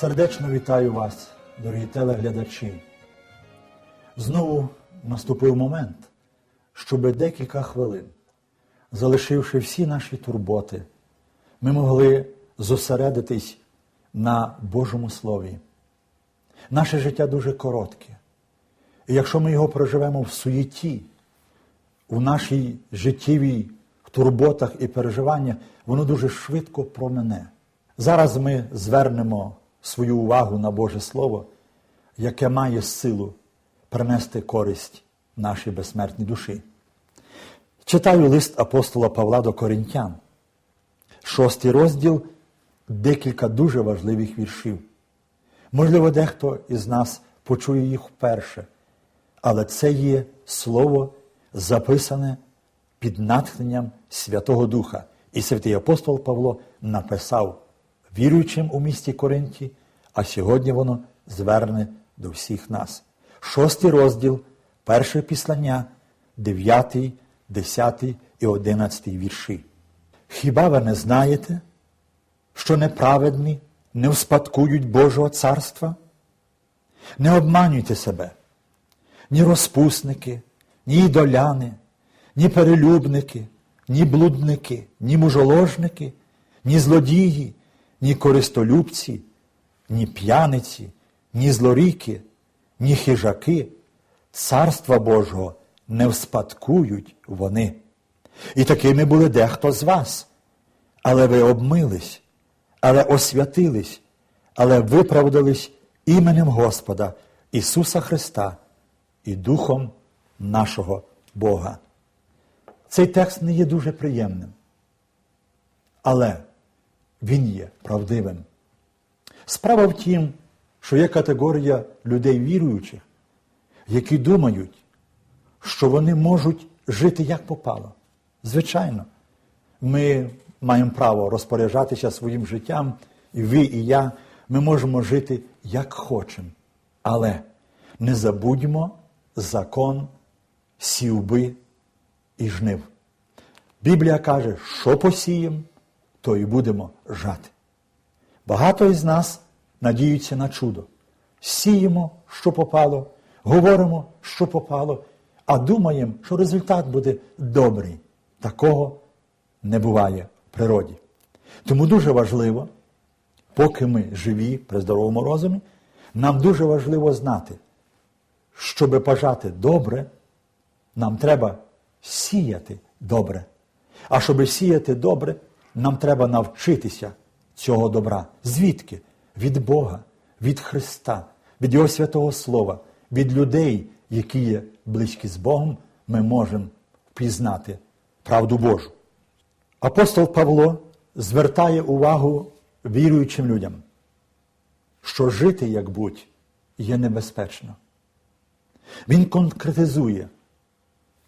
Сердечно вітаю вас, дорогі телеглядачі. Знову наступив момент, щоб декілька хвилин, залишивши всі наші турботи, ми могли зосередитись на Божому Слові. Наше життя дуже коротке. І якщо ми його проживемо в суєті, у нашій життєвій турботах і переживаннях, воно дуже швидко промене. Зараз ми звернемо свою увагу на Боже Слово, яке має силу принести користь нашій безсмертній душі. Читаю лист апостола Павла до Коринтян, шостий розділ, декілька дуже важливих віршів. Можливо, дехто із нас почує їх вперше, але це є слово, записане під натхненням Святого Духа. І святий апостол Павло написав віруючим у місті Коринті, а сьогодні воно зверне до всіх нас. Шостий розділ, перше післання, дев'ятий, десятий і одинадцятий вірші. Хіба ви не знаєте, що неправедні не вспадкують Божого царства? Не обманюйте себе, ні розпусники, ні ідоляни, ні перелюбники, ні блудники, ні мужоложники, ні злодії, ні користолюбці, ні п'яниці, ні злоріки, ні хижаки, царства Божого не вспадкують вони. І такими були дехто з вас. Але ви обмились, але освятились, але виправдались іменем Господа Ісуса Христа і Духом нашого Бога. Цей текст не є дуже приємним, але він є правдивим. Справа в тім, що є категорія людей віруючих, які думають, що вони можуть жити як попало. Звичайно, ми маємо право розпоряджатися своїм життям, і ви, і я, ми можемо жити як хочемо. Але не забудьмо закон сівби і жнив. Біблія каже, що посіємо, то і будемо жати. Багато із нас надіються на чудо. Сіємо, що попало, говоримо, що попало, а думаємо, що результат буде добрий. Такого не буває в природі. Тому дуже важливо, поки ми живі при здоровому розумі, нам дуже важливо знати, щоб пожати добре, нам треба сіяти добре. А щоб сіяти добре, нам треба навчитися цього добра. Звідки? Від Бога, від Христа, від Його святого Слова, від людей, які є близькі з Богом, ми можемо пізнати правду Божу. Апостол Павло звертає увагу віруючим людям, що жити, як будь, є небезпечно. Він конкретизує,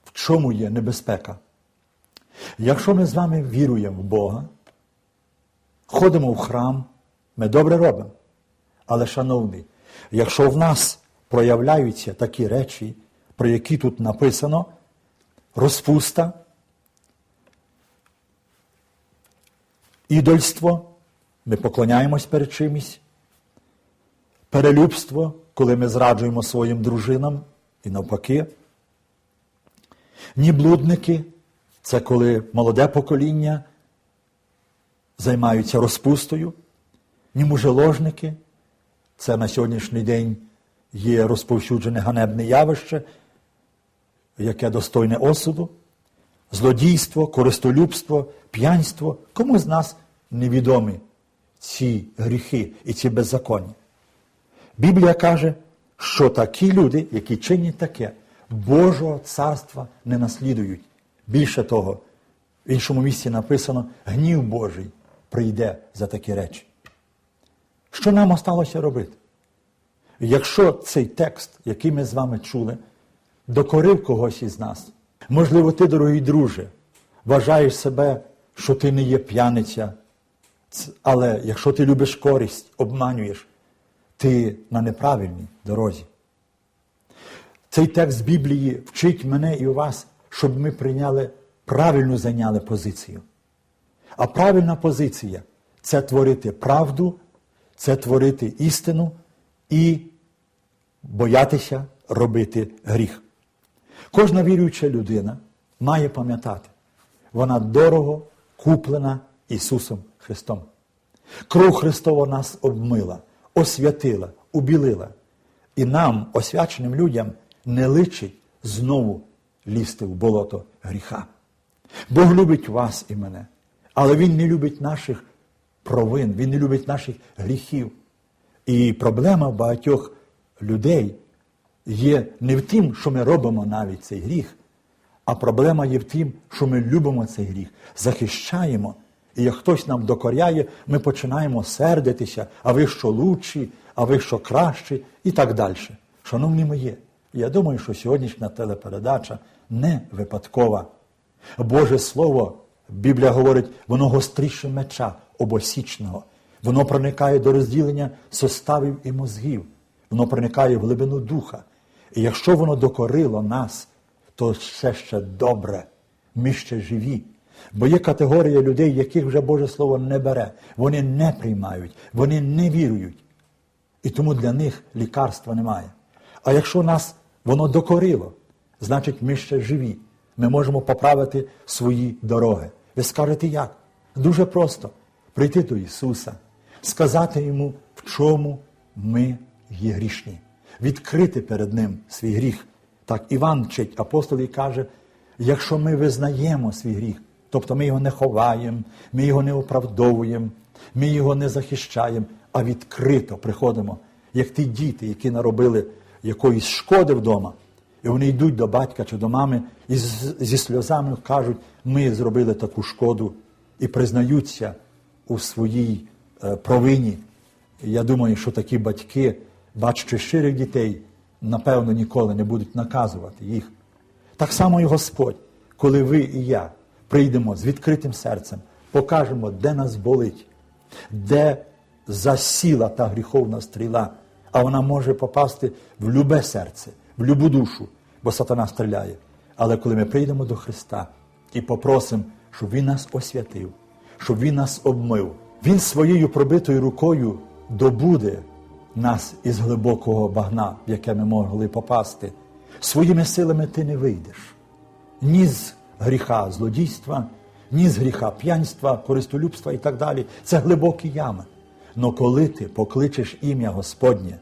в чому є небезпека. Якщо ми з вами віруємо в Бога, ходимо в храм, ми добре робимо. Але, шановні, якщо в нас проявляються такі речі, про які тут написано, розпуста, ідольство, ми поклоняємось перед чимось, перелюбство, коли ми зраджуємо своїм дружинам і навпаки. Ні блудники це коли молоде покоління займаються розпустою, ні мужеложники, це на сьогоднішній день є розповсюджене ганебне явище, яке достойне осуду, злодійство, користолюбство, п'янство. Кому з нас невідомі ці гріхи і ці беззаконня? Біблія каже, що такі люди, які чинять таке, Божого царства не наслідують. Більше того, в іншому місці написано, гнів Божий прийде за такі речі. Що нам осталося робити? Якщо цей текст, який ми з вами чули, докорив когось із нас, можливо, ти, дорогий друже, вважаєш себе, що ти не є п'яниця, але якщо ти любиш користь, обманюєш, ти на неправильній дорозі. Цей текст Біблії вчить мене і вас, щоб ми прийняли правильну зайняли позицію. А правильна позиція це творити правду, це творити істину і боятися робити гріх. Кожна віруюча людина має пам'ятати, вона дорого куплена Ісусом Христом. Кров Христова нас обмила, освятила, убілила. І нам, освяченим людям, не личить знову лізти в болото гріха. Бог любить вас і мене, але Він не любить наших провин, Він не любить наших гріхів. І проблема багатьох людей є не в тім, що ми робимо навіть цей гріх, а проблема є в тім, що ми любимо цей гріх, захищаємо. І як хтось нам докоряє, ми починаємо сердитися, а ви що лучші, а ви що кращі, і так далі. Шановні мої, я думаю, що сьогоднішня телепередача не випадкова. Боже Слово, Біблія говорить, воно гостріше меча обосічного. Воно проникає до розділення составів і мозгів, воно проникає в глибину духа. І якщо воно докорило нас, то все ще добре, ми ще живі. Бо є категорія людей, яких вже Боже Слово не бере, вони не приймають, вони не вірують. І тому для них лікарства немає. А якщо нас воно докорило, значить ми ще живі. Ми можемо поправити свої дороги. Ви скажете як? Дуже просто прийти до Ісуса, сказати Йому, в чому ми є грішні, відкрити перед Ним свій гріх. Так Іван вчить апостол і каже, якщо ми визнаємо свій гріх, тобто ми його не ховаємо, ми його не оправдовуємо, ми його не захищаємо, а відкрито приходимо, як ті діти, які наробили якоїсь шкоди вдома, і вони йдуть до батька чи до мами і зі сльозами кажуть, ми зробили таку шкоду і признаються у своїй провині. Я думаю, що такі батьки, бачачи щирих дітей, напевно, ніколи не будуть наказувати їх. Так само і Господь, коли ви і я прийдемо з відкритим серцем, покажемо, де нас болить, де засіла та гріховна стріла, а вона може попасти в любе серце, в любу душу, бо сатана стріляє. Але коли ми прийдемо до Христа і попросимо, щоб Він нас освятив, щоб Він нас обмив, Він своєю пробитою рукою добуде нас із глибокого багна, в яке ми могли попасти. Своїми силами ти не вийдеш ні з гріха злодійства, ні з гріха п'янства, користолюбства і так далі. Це глибокі ями. Но коли ти покличеш ім'я Господнє,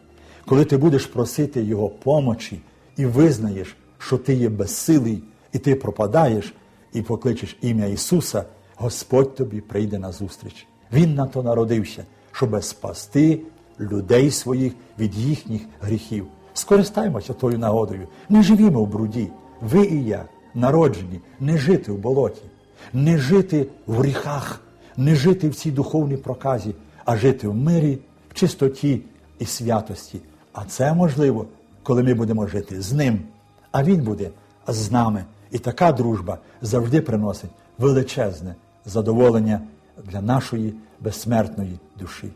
коли ти будеш просити Його помочі і визнаєш, що ти є безсилий, і ти пропадаєш, і покличеш ім'я Ісуса, Господь тобі прийде на зустріч. Він на то народився, щоб спасти людей своїх від їхніх гріхів. Скористаємося тою нагодою. Не живімо в бруді. Ви і я, народжені, не жити в болоті, не жити в гріхах, не жити в цій духовній проказі, а жити в мирі, в чистоті і святості. А це можливо, коли ми будемо жити з ним, а він буде з нами. І така дружба завжди приносить величезне задоволення для нашої безсмертної душі.